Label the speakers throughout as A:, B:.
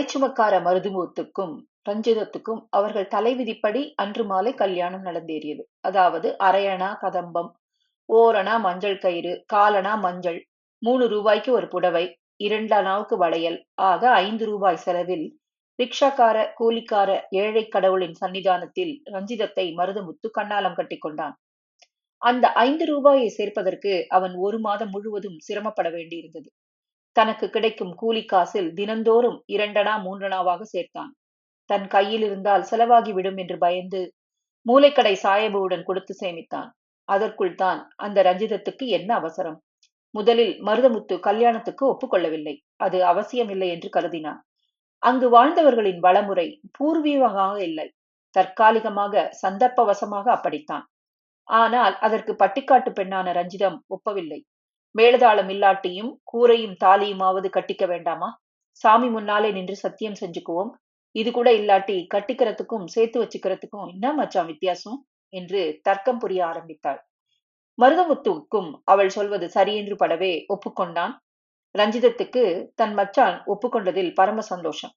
A: தலைச்சுமக்கார மருதுமுத்துக்கும் ரஞ்சிதத்துக்கும் அவர்கள் தலைவிதிப்படி அன்று மாலை கல்யாணம் நடந்தேறியது. அதாவது அரையணா கதம்பம் ஓரணா மஞ்சள் கயிறு காலனா மஞ்சள் மூணு ரூபாய்க்கு ஒரு புடவை இரண்டு அணாவுக்கு வளையல். ஆக ஐந்து ரூபாய் செலவில் ரிக்ஷாக்கார கூலிக்கார ஏழை கடவுளின் சன்னிதானத்தில் ரஞ்சிதத்தை மருதமுத்து கண்ணாலம் கட்டி கொண்டான். அந்த ஐந்து ரூபாயை சேர்ப்பதற்கு அவன் ஒரு மாதம் முழுவதும் சிரமப்பட வேண்டியிருந்தது. தனக்கு கிடைக்கும் கூலி காசில் தினந்தோறும் இரண்டனா மூன்றனாவாக சேர்த்தான். தன் கையில் இருந்தால் செலவாகிவிடும் என்று பயந்து மூளைக்கடை சாயபுவுடன் கொடுத்து சேமித்தான். அதற்குள் தான் அந்த ரஞ்சிதத்துக்கு என்ன அவசரம்? முதலில் மருதமுத்து கல்யாணத்துக்கு ஒப்புக்கொள்ளவில்லை. அது அவசியமில்லை என்று கருதினான். அங்கு வாழ்ந்தவர்களின் வளமுறை பூர்வீகமாக இல்லை. தற்காலிகமாக சந்தர்ப்பவசமாக அப்படித்தான். ஆனால் அதற்கு பட்டிக்காட்டு பெண்ணான ரஞ்சிதம் ஒப்பவில்லை. மேலதாளம் இல்லாட்டியும் கூரையும் தாலியுமாவது கட்டிக்க வேண்டாமா? சாமி முன்னாலே நின்று சத்தியம் செஞ்சுக்குவோம். இது கூட இல்லாட்டி கட்டிக்கிறதுக்கும் சேர்த்து வச்சுக்கிறதுக்கும் என்ன மச்சான் வித்தியாசம்? என்று தர்க்கம் புரிய ஆரம்பித்தாள். மருதமுத்துவுக்கும் அவள் சொல்வது சரியென்று படவே ஒப்புக்கொண்டான். ரஞ்சிதத்துக்கு தன் மச்சான் ஒப்புக்கொண்டதில் பரம சந்தோஷம்.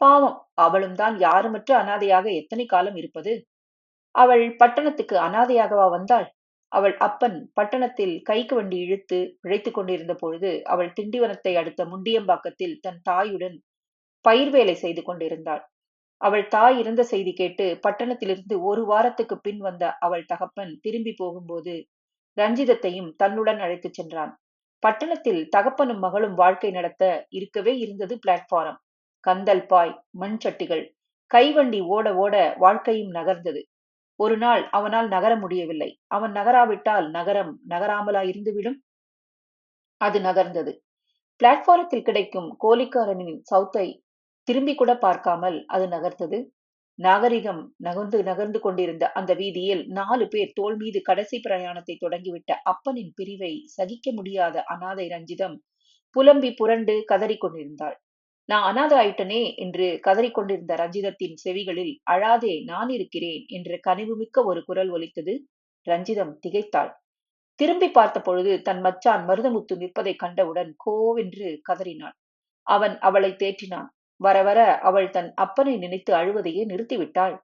A: பாவம் அவளும் தான் யாருமற்ற அனாதையாக எத்தனை காலம் இருப்பது? அவள் பட்டணத்துக்கு அனாதையாகவா வந்தாள்? அவள் அப்பன் பட்டணத்தில் கைக்கு வண்டி இழுத்து உழைத்துக் கொண்டிருந்த பொழுது அவள் திண்டிவனத்தை அடுத்த முண்டியம்பாக்கத்தில் தன் தாயுடன் பயிர் வேலை செய்து கொண்டிருந்தாள். அவள் தாய் இருந்த செய்தி கேட்டு பட்டணத்திலிருந்து ஒரு வாரத்துக்கு பின் வந்த அவள் தகப்பன் திரும்பி போகும்போது ரஞ்சிதத்தையும் தன்னுடன் அழைத்துச் சென்றான். பட்டணத்தில் தகப்பனும் மகளும் வாழ்க்கை நடத்த இருக்கவே இருந்தது பிளாட்பாரம் கந்தல் பாய் மண் சட்டிகள் கைவண்டி ஓட ஓட வாழ்க்கையும் நகர்ந்தது. ஒரு நாள் அவனால் நகர முடியவில்லை. அவன் நகராவிட்டால் நகரம் நகராமலா இருந்துவிடும்? அது நகர்ந்தது. பிளாட்பாரத்தில் கிடைக்கும் கோலிக்காரனின் சவுத்தை திரும்பி கூட பார்க்காமல் அது நகர்ந்தது. நாகரிகம் நகர்ந்து நகர்ந்து கொண்டிருந்த அந்த வீதியில் நாலு பேர் தோல் மீது கடைசி பிரயாணத்தை தொடங்கிவிட்ட அப்பனின் பிரிவை சகிக்க முடியாத அனாதை ரஞ்சிதம் புலம்பி புரண்டு கதறிக் கொண்டிருந்தாள். நான் அனாதை ஆயிட்டனே என்று கதறிக்கொண்டிருந்த ரஞ்சிதத்தின் செவிகளில் அழாதே நான் இருக்கிறேன் என்று கனிவுமிக்க ஒரு குரல் ஒலித்தது. ரஞ்சிதம் திகைத்தாள். திரும்பி பார்த்த பொழுது தன் மச்சான் மருதமுத்து நிற்பதை கண்டவுடன் கோவென்று கதறினாள். அவன் அவளை தேற்றினான். வர வர அவள் தன் அப்பனை நினைத்து அழுவதையே நிறுத்திவிட்டாள்.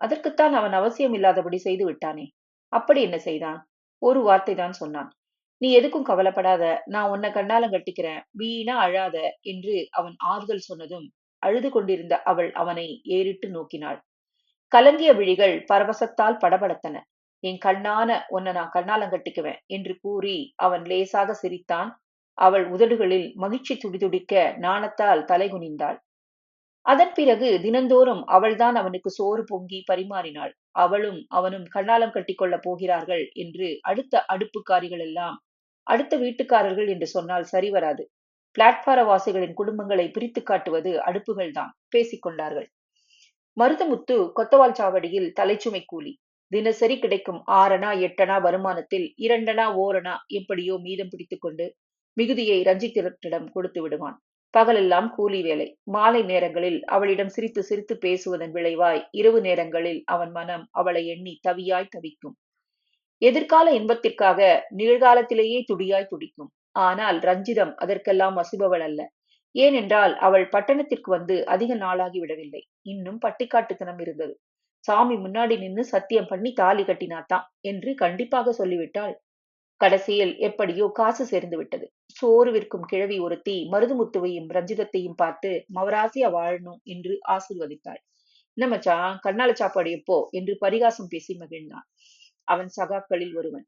A: அதற்குத்தான் அவன் அவசியம் இல்லாதபடி செய்து விட்டானே. அப்படி என்ன செய்தான்? ஒரு வார்த்தை தான் சொன்னான். நீ எதுக்கும் கவலைப்படாத. நான் உன்னை கண்ணாலம் கட்டிக்கிறேன். வீணா அழாத என்று அவன் ஆறுதல் சொன்னதும் அழுது கொண்டிருந்த அவள் அவனை ஏறிட்டு நோக்கினாள். கலங்கிய விழிகள் பரவசத்தால் படபடத்தன. என் கண்ணான உன்னை நான் கண்ணாலம் கட்டிக்குவேன் என்று கூறி அவன் லேசாக சிரித்தான். அவள் உதடுகளில் மகிழ்ச்சி துடிதுடிக்க நாணத்தால் தலைகுனிந்தாள் அதன் பிறகு தினந்தோறும் அவள்தான் அவனுக்கு சோறு பொங்கி பரிமாறினாள். அவளும் அவனும் கண்ணாலம் கட்டிக்கொள்ளப் போகிறார்கள் என்று அடுத்த அடுப்புக்காரிகள் எல்லாம் அடுத்த வீட்டுக்காரர்கள் என்று சொன்னால் சரி வராது. பிளாட்பார வாசிகளின் குடும்பங்களை பிரித்து காட்டுவது அடுப்புகள் தான் பேசிக்கொண்டார்கள் மருதமுத்து கொத்தவால் சாவடியில் தலைச்சுமை கூலி. தினசரி கிடைக்கும் ஆறனா எட்டனா வருமானத்தில் இரண்டனா ஓரணா எப்படியோ மீதம் பிடித்துக் கொண்டு மிகுதியை ரஞ்சித்திரத்திடம் கொடுத்து விடுவான். பகலெல்லாம் கூலி வேலை. மாலை நேரங்களில் அவளிடம் சிரித்து சிரித்து பேசுவதன் விளைவாய் இரவு நேரங்களில் அவன் மனம் அவளை எண்ணி தவியாய் தவிக்கும். எதிர்கால இன்பத்திற்காக நிகழ்காலத்திலேயே துடியாய் துடிக்கும். ஆனால் ரஞ்சிதம் அதற்கெல்லாம் வசிபவள் அல்ல. ஏனென்றால் அவள் பட்டணத்திற்கு வந்து அதிக நாளாகி விடவில்லை. இன்னும் பட்டிக்காட்டுத்தனம் இருந்தது. சாமி முன்னாடி நின்று சத்தியம் பண்ணி தாலி கட்டினாத்தான் என்று கண்டிப்பாக சொல்லிவிட்டாள். கடைசியில் எப்படியோ காசு சேர்ந்து விட்டது. சோறு விற்கும் கிழவி ஒருத்தி மருதுமுத்துவையும் ரஞ்சிதத்தையும் பார்த்து மவராசியா வாழணும் என்று ஆசிர்வதித்தாள். என்ன மச்சான் கண்ணால சாப்பாடு எப்போ? என்று பரிகாசம் பேசி மகிழ்ந்தான் அவன் சகாக்களில் ஒருவன்.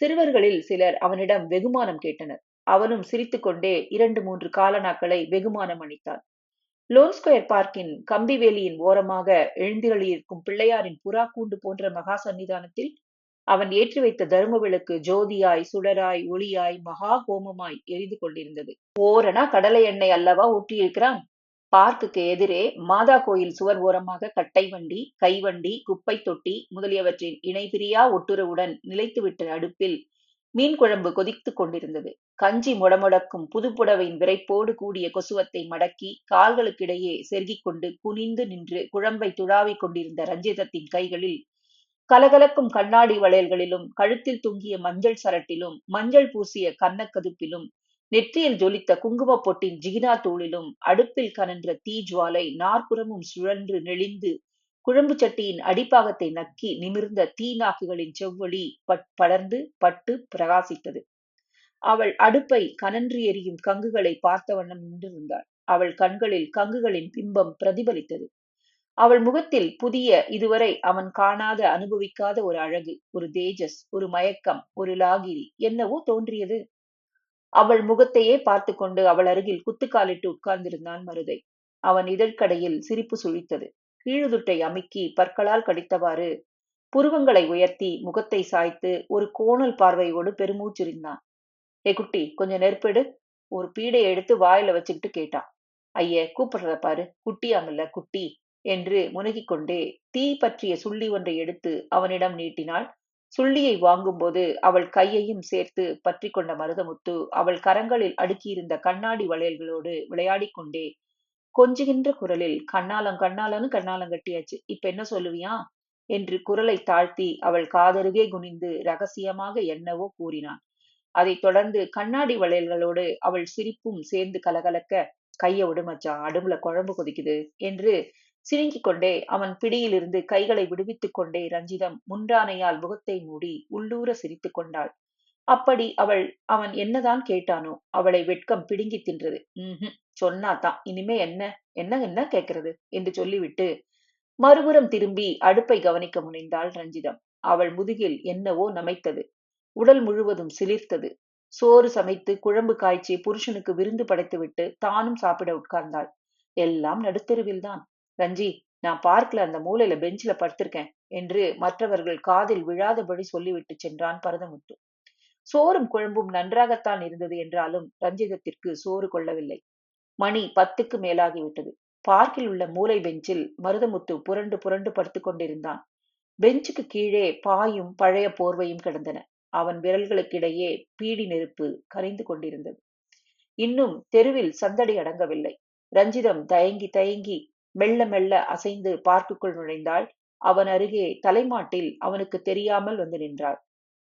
A: சிறுவர்களில் சிலர் அவனிடம் வெகுமானம் கேட்டனர். அவனும் சிரித்துக்கொண்டே இரண்டு மூன்று காலனாக்களை வெகுமானம் அளித்தான் லோன் ஸ்கொயர் பார்க்கின் கம்பிவேலியின் ஓரமாக எழுந்திரளியிருக்கும் பிள்ளையாரின் புறா கூண்டு போன்ற மகா சன்னிதானத்தில் அவன் ஏற்றி வைத்த தர்ம விளக்கு ஜோதியாய் சுடராய் ஒளியாய் மகா ஹோமமாய் எரிந்து கொண்டிருந்தது. ஓரணா கடலை எண்ணெய் அல்லவா ஊற்றியிருக்கிறான் பார்க்குக்கு எதிரே மாதா கோயில் சுவர் ஓரமாக கட்டை வண்டி கைவண்டி குப்பை தொட்டி முதலியவற்றின் இணைபிரியா ஒட்டுறவுடன் நிலைத்துவிட்ட அடுப்பில் மீன் குழம்பு கொதித்து கொண்டிருந்தது. கஞ்சி முடமுடக்கும் புதுப்புடவையின் விரைப்போடு கூடிய கொசுவத்தை மடக்கி கால்களுக்கிடையே செருகிக் கொண்டு குனிந்து நின்று குழம்பை துழாவிக் கொண்டிருந்த ரஞ்சிதத்தின் கைகளில் கலகலக்கும் கண்ணாடி வளையல்களிலும் கழுத்தில் தொங்கிய மஞ்சள் சரட்டிலும் மஞ்சள் பூசிய கன்னக்கதுப்பிலும் நெற்றியில் ஜொலித்த குங்கும பொட்டின் ஜிகினா தூளிலும் அடுப்பில் கனன்ற தீஜ்வாலை நாற்புறமும் சுழன்று நெளிந்து குழம்பு சட்டியின் அடிப்பாகத்தை நக்கி நிமிர்ந்த தீ நாக்குகளின் செவ்வொளி பட் படர்ந்து பட்டு பிரகாசித்தது. அவள் அடுப்பை கனன்று எரியும் கங்குகளை பார்த்த வண்ணம் நின்றிருந்தாள். அவள் கண்களில் கங்குகளின் பிம்பம் பிரதிபலித்தது. அவள் முகத்தில் புதிய இதுவரை அவன் காணாத அனுபவிக்காத ஒரு அழகு ஒரு தேஜஸ் ஒரு மயக்கம் ஒரு லாகிரி என்னவோ தோன்றியது. அவள் முகத்தையே பார்த்து கொண்டு அவள் அருகில் குத்துக்காலிட்டு உட்கார்ந்திருந்தான் மருதை. அவன் இதழ்கடையில் சிரிப்பு சுழித்தது. கீழுதுட்டை அமுக்கி பற்களால் கடித்தவாறு புருவங்களை உயர்த்தி முகத்தை சாய்த்து ஒரு கோணல் பார்வையோடு பெருமூச்சிருந்தான். ஏ குட்டி கொஞ்சம் நெருப்பெடு. ஒரு பீடையை எடுத்து வாயில வச்சுக்கிட்டு கேட்டான். ஐய கூப்பிடுறத பாரு. குட்டியாமில்ல குட்டி. என்று முனகிக் கொண்டே தீ பற்றிய சுள்ளி ஒன்றை எடுத்து அவனிடம் நீட்டினாள். சுள்ளியை வாங்கும்போது அவள் கையையும் சேர்த்து பற்றி கொண்ட மருதமுத்து அவள் கரங்களில் அடுக்கியிருந்த கண்ணாடி வளையல்களோடு விளையாடி கொண்டே கொஞ்சுகின்ற குரலில் கண்ணாலம் கண்ணாலன்னு கண்ணாலம் கட்டியாச்சு இப்ப என்ன சொல்லுவியா? என்று குரலை தாழ்த்தி அவள் காதருகே குனிந்து ரகசியமாக என்னவோ கூறினான் அதைத் தொடர்ந்து கண்ணாடி வளையல்களோடு அவள் சிரிப்பும் சேர்ந்து கலகலக்க கைய விடு மச்சான் அடுப்புல குழம்பு கொதிக்குது என்று சிணுங்கிக் கொண்டே அவன் பிடியிலிருந்து கைகளை விடுவித்துக் கொண்டே ரஞ்சிதம் முன்றானையால் முகத்தை மூடி உள்ளூர சிரித்துக் கொண்டாள் அப்படி அவள் அவன் என்னதான் கேட்டானோ அவளை வெட்கம் பிடுங்கி தின்றது. உம் சொன்னாதான். இனிமே என்ன? என்ன என்ன கேட்கிறது? என்று சொல்லிவிட்டு மறுபுறம் திரும்பி அடுப்பை கவனிக்க முனைந்தாள் ரஞ்சிதம். அவள் முதுகில் என்னவோ நமைத்தது. உடல் முழுவதும் சிலிர்த்தது. சோறு சமைத்து குழம்பு காய்ச்சி புருஷனுக்கு விருந்து படைத்துவிட்டு தானும் சாப்பிட உட்கார்ந்தாள். எல்லாம் நடுத்தெருவில்தான் ரஞ்சி நான் பார்க்கல அந்த மூலையில பெஞ்சில படுத்திருக்கேன் என்று மற்றவர்கள் காதில் விழாதபடி சொல்லிவிட்டு சென்றான் பரதமுத்து. சோறும் குழம்பும் நன்றாகத்தான் இருந்தது என்றாலும் ரஞ்சிதத்திற்கு சோறு கொள்ளவில்லை. மணி பத்துக்கு மேலாகிவிட்டது பார்க்கில் உள்ள மூலை பெஞ்சில் மருதமுத்து புரண்டு புரண்டு படுத்துக் கொண்டிருந்தான். பெஞ்சுக்கு கீழே பாயும் பழைய போர்வையும் கிடந்தன. அவன் விரல்களுக்கிடையே பீடி நெருப்பு கரைந்து கொண்டிருந்தது. இன்னும் தெருவில் சந்தடி அடங்கவில்லை. ரஞ்சிதம் தயங்கி தயங்கி மெல்ல மெல்ல அசைந்து பார்க்குக்குள் நுழைந்தாள். அவன் அருகே தலைமாட்டில் அவனுக்கு தெரியாமல் வந்து நின்றாள்.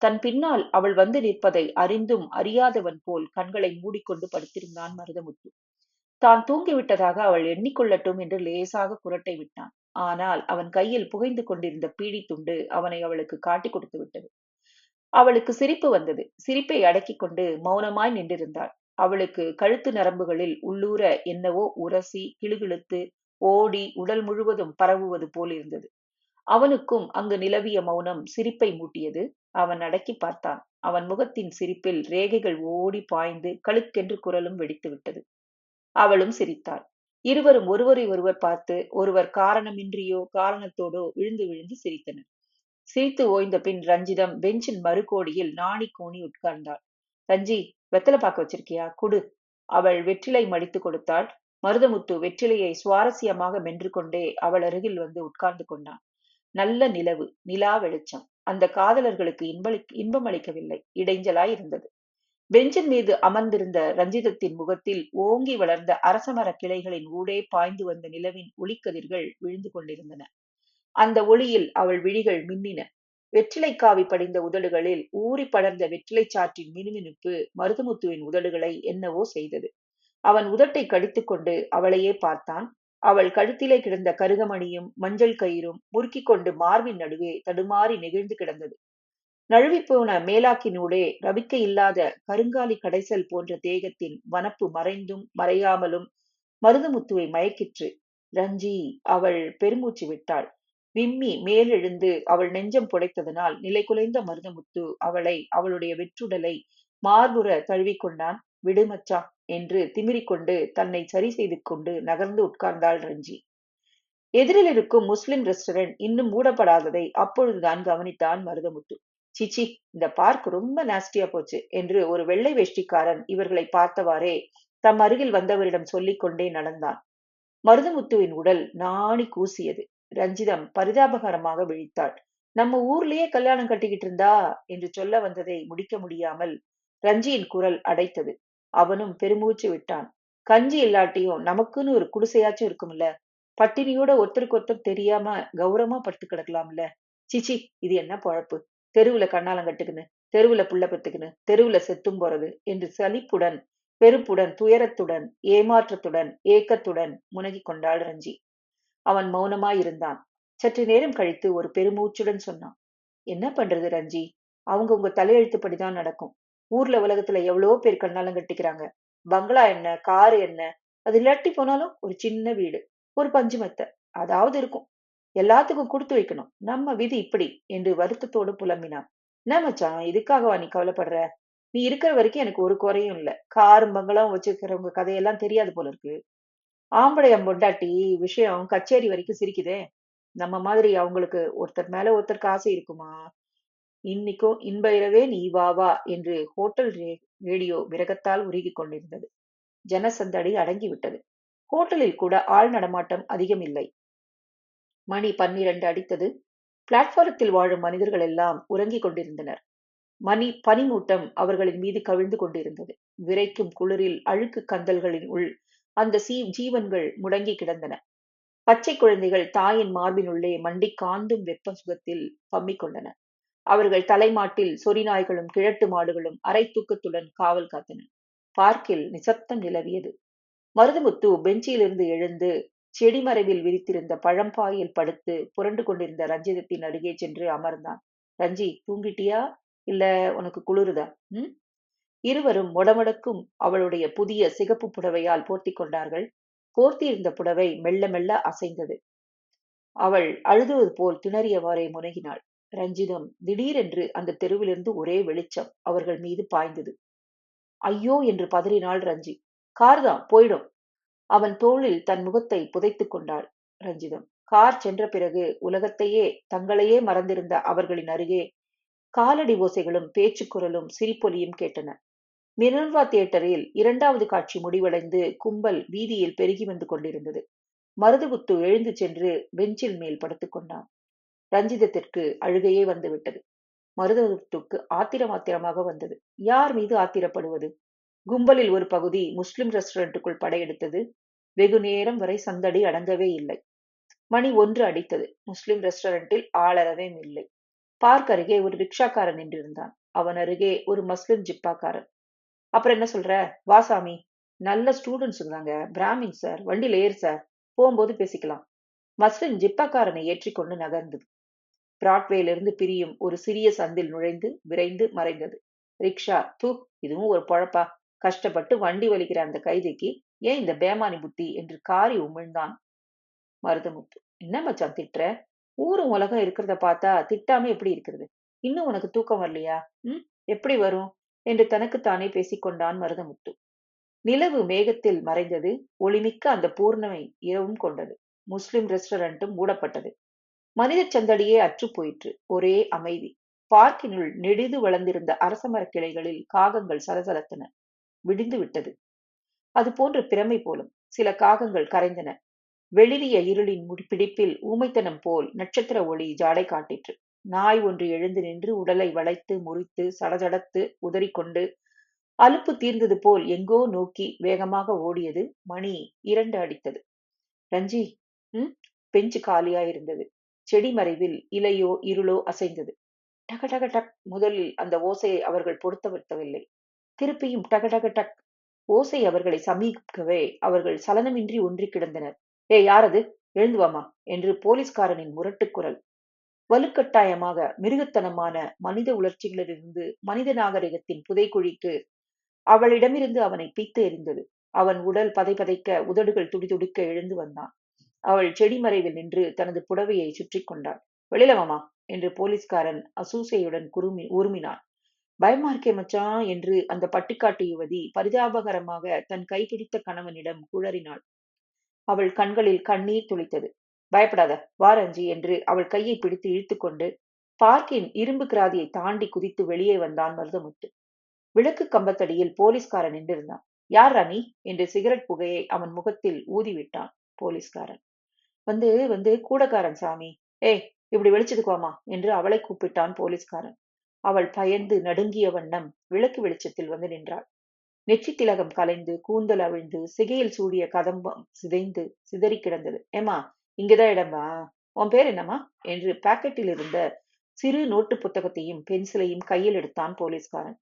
A: தன் பின்னால் அவள் வந்து நிற்பதை அறிந்தும் அறியாதவன் போல் கண்களை மூடிக்கொண்டு படுத்திருந்தான் மருதமுத்து. தான் தூங்கிவிட்டதாக அவள் எண்ணிக்கொள்ளட்டும் என்று லேசாக குரட்டை விட்டான். ஆனால் அவன் கையில் புகைந்து கொண்டிருந்த பீடி துண்டு அவனை அவளுக்கு காட்டி கொடுத்து விட்டது. அவளுக்கு சிரிப்பு வந்தது. சிரிப்பை அடக்கிக் கொண்டு மௌனமாய் நின்றிருந்தாள். அவளுக்கு கழுத்து நரம்புகளில் உள்ளூர என்னவோ உரசி கிளுகிழுத்து ஓடி உடல் முழுவதும் பரவுவது போல் இருந்தது. அவனுக்கும் அங்கு நிலவிய மௌனம் சிரிப்பை மூட்டியது. அவன் அடக்கி பார்த்தான். அவன் முகத்தின் சிரிப்பில் ரேகைகள் ஓடி பாய்ந்து கழுக்கென்று குரலும் வெடித்து விட்டது. அவளும் சிரித்தாள். இருவரும் ஒருவரை ஒருவர் பார்த்து ஒருவர் காரணமின்றியோ காரணத்தோடோ விழுந்து விழுந்து சிரித்தனர். சிரித்து ஓய்ந்த பின் ரஞ்சிதம் பெஞ்சின் மறுகோடியில் நாணி கோணி உட்கார்ந்தாள். ரஞ்சி வெத்தலை பாக்க வச்சிருக்கியா? குடு. அவள் வெற்றிலை மடித்து கொடுத்தாள். மருதமுத்து வெற்றிலையை சுவாரஸ்யமாக மென்று கொண்டே அவள் அருகில் வந்து உட்கார்ந்து கொண்டான். நல்ல நிலவு நிலா வெளிச்சம். அந்த காதலர்களுக்கு இன்பளி இன்பம் அளிக்கவில்லை இடைஞ்சலாய் இருந்தது. பெஞ்சின் மீது அமர்ந்திருந்த ரஞ்சிதத்தின் முகத்தில் ஓங்கி வளர்ந்த அரசமர கிளைகளின் ஊடே பாய்ந்து வந்த நிலவின் ஒளிக்கதிர்கள் விழுந்து கொண்டிருந்தன. அந்த ஒளியில் அவள் விழிகள் மின்னின. வெற்றிலை காவி படிந்த உதடுகளில் ஊறி படர்ந்த வெற்றிலை சாற்றின் மினுமினுப்பு மருதமுத்துவின் உதடுகளை என்னவோ செய்தது. அவன் உதட்டை கடித்துக்கொண்டு அவளையே பார்த்தான். அவள் கழுத்திலே கிடந்த கருகமணியும் மஞ்சள் கயிறும் முறுக்கிக் கொண்டு மார்பின் நடுவே தடுமாறி நெகிழ்ந்து கிடந்தது. நழுவிப்போன மேலாக்கினூடே ரவிக்கை இல்லாத கருங்காலி கடைசல் போன்ற தேகத்தின் வனப்பு மறைந்தும் மறையாமலும் மருதமுத்துவை மயக்கிற்று. ரஞ்சி அவள் பெருமூச்சு விட்டாள். விம்மி மேலெழுந்து அவள் நெஞ்சம் புடைத்ததனால் நிலை குலைந்த மருதமுத்து அவளை அவளுடைய வெற்றுடலை மார்புற தழுவிக்கொண்டான் விடுமச்சா என்று திமிரிக்கொண்டு தன்னை சரி செய்து கொண்டு நகர்ந்து உட்கார்ந்தாள் ரஞ்சி. எதிரில் இருக்கும் முஸ்லிம் ரெஸ்டாரண்ட் இன்னும் மூடப்படாததை அப்பொழுதுதான் கவனித்தான் மருதமுத்து. சிச்சி இந்த பார்க் ரொம்ப நாஸ்டியா போச்சு என்று ஒரு வெள்ளை வேஷ்டிக்காரன் இவர்களை பார்த்தவாறே தம் அருகில் வந்தவரிடம் சொல்லிக் கொண்டே நடந்தான். மருதமுத்துவின் உடல் நாணி கூசியது. ரஞ்சிதம் பரிதாபகரமாக விழித்தாள். நம்ம ஊர்லயே கல்யாணம் கட்டிக்கிட்டு இருந்தா என்று சொல்ல வந்ததை முடிக்க முடியாமல் ரஞ்சியின் குரல் அடைத்தது. அவனும் பெருமூச்சு விட்டான். கஞ்சி இல்லாட்டியும் நமக்குன்னு ஒரு குடிசையாச்சும் இருக்கும்ல. பட்டினியோட ஒருத்தருக்கு ஒருத்தர் தெரியாம கௌரவமா படுத்து கிடக்கலாம்ல. சிச்சி இது என்ன பொழப்பு? தெருவுல கண்ணாலம் கட்டுக்குன்னு தெருவுல புள்ள பெத்துக்குன்னு தெருவுல செத்தும் போறது என்று சலிப்புடன் வெறுப்புடன் துயரத்துடன் ஏமாற்றத்துடன் ஏக்கத்துடன் முனகி கொண்டாள் ரஞ்சி. அவன் மௌனமாயிருந்தான் சற்று நேரம் கழித்து ஒரு பெருமூச்சுடன் சொன்னான். என்ன பண்றது ரஞ்சி? அவங்க உங்க தலையெழுத்துப்படிதான் நடக்கும். ஊர்ல உலகத்துல எவ்வளவோ பேர் கண்ணாலும் கட்டிக்கிறாங்க. பங்களா என்ன? காரு என்ன? அது இல்லாட்டி போனாலும் ஒரு சின்ன வீடு ஒரு பஞ்சு மெத்த அதாவது இருக்கும். எல்லாத்துக்கும் கொடுத்து வைக்கணும். நம்ம விதி இப்படி என்று வருத்தத்தோடு புலம்பினான். என்ன மச்சான் இதுக்காகவா நீ கவலைப்படுற? நீ இருக்கிற வரைக்கும் எனக்கு ஒரு குறையும் இல்ல. காரும் பங்களாவும் வச்சிருக்கிறவங்க கதையெல்லாம் தெரியாது போல இருக்கு. ஆம்படையம் பொண்டாட்டி விஷயம் கச்சேரி வரைக்கும் சிரிக்குதே. நம்ம மாதிரி அவங்களுக்கு ஒருத்தர் மேல ஒருத்தருக்கு ஆசை இருக்குமா? இன்னைக்கும் இன்பயிரவே நீ வா வா என்று ஹோட்டல் ரேடியோ விரகத்தால் உருகிக் கொண்டிருந்தது. ஜனசந்தடி அடங்கிவிட்டது. ஹோட்டலில் கூட ஆள் நடமாட்டம் அதிகம் இல்லை மணி பன்னிரண்டு அடித்தது. பிளாட்பாரத்தில் வாழும் மனிதர்கள் எல்லாம் உறங்கிக் கொண்டிருந்தனர். மணி பனிமூட்டம் அவர்களின் மீது கவிழ்ந்து கொண்டிருந்தது. விரைக்கும் குளிரில் அழுக்கு கந்தல்களின் உள் அந்த சீ ஜீவன்கள் முடங்கி கிடந்தன. பச்சை குழந்தைகள் தாயின் மார்பினுள்ளே மண்டி காந்தும் வெப்ப சுகத்தில் பம்மிக் கொண்டன. அவர்கள் தலைமாட்டில் சொறி நாய்களும் கிழட்டு மாடுகளும் அரை தூக்கத்துடன் காவல் காத்தன பார்க்கில் நிசப்தம் நிலவியது. மருதமுத்து பெஞ்சிலிருந்து எழுந்து செடி மறைவில் விரித்திருந்த பழம்பாயில் படுத்து புரண்டு கொண்டிருந்த ரஞ்சிதத்தின் அருகே சென்று அமர்ந்தான். ரஞ்சி தூங்கிட்டியா? இல்ல உனக்கு குளிருதா? ம்? இருவரும் மொடமொடக்கும் அவளுடைய புதிய சிகப்பு புடவையால் போர்த்திக் கொண்டார்கள். போர்த்தியிருந்த புடவை மெல்ல மெல்ல அசைந்தது. அவள் அழுதுவது போல் திணறியவாறே முனகினாள். ரஞ்சிதம். திடீரென்று அந்த தெருவிலிருந்து ஒரே வெளிச்சம் அவர்கள் மீது பாய்ந்தது. ஐயோ என்று பதறினாள் ரஞ்சி. கார்தான் போயிடும். அவன் தோளில் தன் முகத்தை புதைத்துக் கொண்டாள் ரஞ்சிதம். கார் சென்ற பிறகு உலகத்தையே தங்களையே மறந்திருந்த அவர்களின் அருகே காலடி ஓசைகளும் பேச்சுக்குரலும் சிரிப்பொலியும் கேட்டன. மினர்வா தியேட்டரில் இரண்டாவது காட்சி முடிவடைந்து கும்பல் வீதியில் பெருகி வந்து கொண்டிருந்தது. மருதுகுத்து எழுந்து சென்று பெஞ்சில் மேல் படுத்துக் கொண்டான். ரஞ்சிதத்திற்கு அழுகையே வந்துவிட்டது. மருதத்துக்கு ஆத்திரம் ஆத்திரமாக வந்தது. யார் மீது ஆத்திரப்படுவது? கும்பலில் ஒரு பகுதி முஸ்லிம் ரெஸ்டாரண்ட்டுக்குள் படையெடுத்தது. வெகு நேரம் வரை சந்தடி அடங்கவே இல்லை. மணி ஒன்று அடித்தது. முஸ்லிம் ரெஸ்டாரண்டில் ஆளறவே இல்லை. பார்க் அருகே ஒரு ரிக்ஷாக்காரன் நின்றிருந்தான். அவன் அருகே ஒரு மஸ்லிம் ஜிப்பாக்காரன். அப்புறம் என்ன சொல்ற? வா சாமி. நல்ல ஸ்டூடெண்ட்ஸ் இருந்தாங்க பிராமின் சார். வண்டியில் ஏறு சார். போகும்போது பேசிக்கலாம். மஸ்லிம் ஜிப்பாக்காரனை ஏற்றிக்கொண்டு நகர்ந்தது. பிராட்வேலிருந்து பிரியும் ஒரு சிறிய சந்தில் நுழைந்து விரைந்து மறைந்தது. ரிக்ஷா தூ இதுவும் ஒரு பொழப்பா. கஷ்டப்பட்டு வண்டி வலிக்கிற அந்த கைதிக்கு ஏன் இந்த பேமானி புத்தி? என்று காரி உமிழ்ந்தான். மருதமுத்து என்ன மச்சான் திட்டுற? ஊரும் உலகம் இருக்கிறத பார்த்தா திட்டாம எப்படி இருக்கிறது? இன்னும் உனக்கு தூக்கம் வரலையா? ம் எப்படி வரும்? என்று தனக்குத்தானே பேசிக்கொண்டான் மருதமுத்து. நிலவு மேகத்தில் மறைந்தது ஒளிமிக்க அந்த பூர்ணமை இரவும் கொண்டது. முஸ்லிம் ரெஸ்டாரண்ட்டும் மூடப்பட்டது. மனித சந்தடியே அற்று போயிற்று. ஒரே அமைதி. பார்க்கினுள் நெடிது வளர்ந்திருந்த அரசமர கிளைகளில் காகங்கள் சலசலத்தன. விடிந்து விட்டது. அது போன்ற பிரமை போலும் சில காகங்கள் கரைந்தன. வெளிரிய இருளின் முடி பிடிப்பில் ஊமைத்தனம் போல் நட்சத்திர ஒளி ஜாடை காட்டிற்று. நாய் ஒன்று எழுந்து நின்று உடலை வளைத்து முறித்து சடசடத்து உதறிக்கொண்டு அலுப்பு தீர்ந்தது போல் எங்கோ நோக்கி வேகமாக ஓடியது மணி இரண்டு அடித்தது. ரஞ்சி ம்? பெஞ்சு காலியாயிருந்தது. செடி மறைவில் இலையோ இருளோ அசைந்தது. டக டக டக் முதலில் அந்த ஓசையை அவர்கள் பொருத்தவர்த்தவில்லை திருப்பியும் டக டக டக் ஓசை அவர்களை சமீபிக்கவே அவர்கள் சலனமின்றி ஒன்றி கிடந்தனர். ஏ யாரது? எழுந்துவாமா என்று போலீஸ்காரனின் முரட்டு குரல். வலுக்கட்டாயமாக மிருகத்தனமான மனித உணர்ச்சிகளிலிருந்து மனித நாகரிகத்தின் புதைக்குழிக்கு அவளிடமிருந்து அவனை பித்து எறிந்தது அவன் உடல் பதைபதைக்க உதடுகள் துடிதுடிக்க எழுந்து வந்தான். அவள் செடி மறைவில் நின்று தனது புடவையை சுற்றி கொண்டாள். வெளியிலவாமா என்று போலீஸ்காரன் அசூசையுடன் குறுமி உருமினான். பயமா இருக்கே மச்சான் என்று அந்த பட்டிக்காட்டு யுவதி பரிதாபகரமாக தன் கைப்பிடித்த கணவனிடம் குழறினாள். அவள் கண்களில் கண்ணீர் துளித்தது. பயப்படாத வாரஞ்சி என்று அவள் கையை பிடித்து இழுத்துக்கொண்டு பார்க்கின் இரும்பு கிராதியை தாண்டி குதித்து வெளியே வந்தான் மருதமுத்து. விளக்கு கம்பத்தடியில் போலீஸ்காரன் நின்றிருந்தான். யார் ராணி என்று சிகரெட் புகையை அவன் முகத்தில் ஊதிவிட்டான் போலீஸ்காரன். வந்து வந்து கூடக்காரன் சாமி. ஏய் இப்படி வெளிச்சத்துக்குவாமா? என்று அவளை கூப்பிட்டான் போலீஸ்காரன். அவள் பயந்து நடுங்கிய வண்ணம் விளக்கு வெளிச்சத்தில் வந்து நின்றாள். நெற்றி திலகம் கலைந்து கூந்தல் அவிழ்ந்து சிகையில் சூடிய கதம்பம் சிதைந்து சிதறி கிடந்தது. ஏமா இங்கதான் இடமா உன் பேர் என்னம்மா? என்று பாக்கெட்டில் இருந்த சிறு நோட்டு புத்தகத்தையும் பென்சிலையும் கையில் எடுத்தான் போலீஸ்காரன்.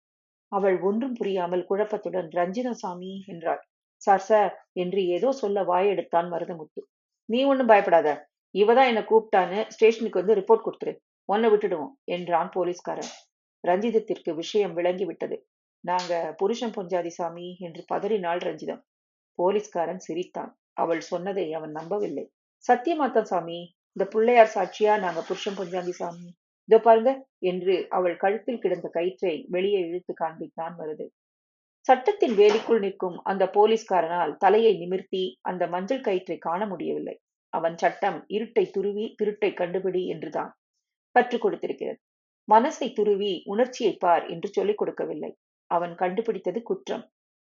A: அவள் ஒன்றும் புரியாமல் குழப்பத்துடன் ரஞ்சிதம் சாமி என்றாள். சார் சார் என்று ஏதோ சொல்ல வாயெடுத்தான் மருதமுத்து. நீ ஒன்றும் பயப்படாத. இவதான் என்னை கூப்பிட்டான்னு ஸ்டேஷனுக்கு வந்து ரிப்போர்ட் கொடுத்துரு. உன்னை விட்டுடுவோம் என்றான் போலீஸ்காரன். ரஞ்சிதத்திற்கு விஷயம் விளங்கி விட்டது. நாங்க புருஷன் பொஞ்சாதி சாமி என்று பதறினாள் ரஞ்சிதம். போலீஸ்காரன் சிரித்தான். அவள் சொன்னதை அவன் நம்பவில்லை. சத்தியமாத்தான் சாமி? இந்த பிள்ளையார் சாட்சியா? நாங்க புருஷன் பொஞ்சாதி சாமி? இதோ பாருங்க என்று அவள் கழுத்தில் கிடந்த கயிற்றை வெளியே இழுத்து காண்பித்தான் வருது சட்டத்தின் வேலிக்குள் நிற்கும் அந்த போலீஸ்காரனால் தலையை நிமிர்த்தி அந்த மஞ்சள் கயிற்றை காண முடியவில்லை. அவன் சட்டம் இருட்டை துருவி திருட்டை கண்டுபிடி என்றுதான் கற்றுக் கொடுத்திருக்கிறது. மனசை துருவி உணர்ச்சியை பார் என்று சொல்லிக் கொடுக்கவில்லை. அவன் கண்டுபிடித்தது குற்றம்.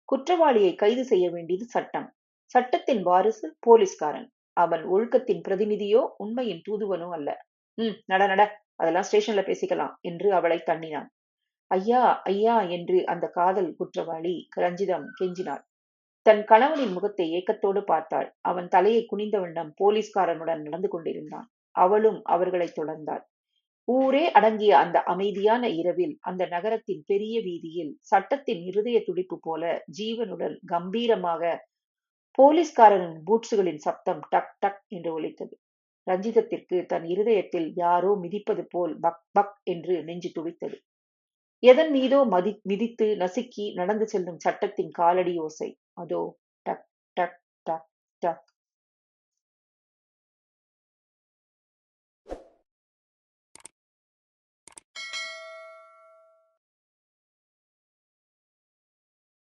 A: குற்றவாளியை கைது செய்ய வேண்டியது சட்டம். சட்டத்தின் வாரிசு போலீஸ்காரன். அவன் ஒழுக்கத்தின் பிரதிநிதியோ உண்மையின் தூதுவனோ அல்ல. ம் நட நட அதெல்லாம் ஸ்டேஷன்ல பேசிக்கலாம் என்று அவளை தண்ணினான். ஐயா ஐயா என்று அந்த காதல் குற்றவாளி ரஞ்சிதம் கெஞ்சினாள். தன் கணவனின் முகத்தை ஏக்கத்தோடு பார்த்தாள். அவன் தலையை குனிந்த வண்ணம் போலீஸ்காரனுடன் நடந்து கொண்டிருந்தான். அவளும் அவர்களை தொடர்ந்தாள். ஊரே அடங்கிய அந்த அமைதியான இரவில் அந்த நகரத்தின் பெரிய வீதியில் சட்டத்தின் இருதய துடிப்பு போல ஜீவனுடன் கம்பீரமாக போலீஸ்காரனின் பூட்ஸுகளின் சப்தம் டக் டக் என்று ஒலித்தது. ரஞ்சிதத்திற்கு தன் இருதயத்தில் யாரோ மிதிப்பது போல் பக் பக் என்று நெஞ்சு துடித்தது. எதன் மீதோ மதி மிதித்து நசுக்கி நடந்து செல்லும் சட்டத்தின் காலடி ஓசை. அதோ டக் டக் டக் டக்.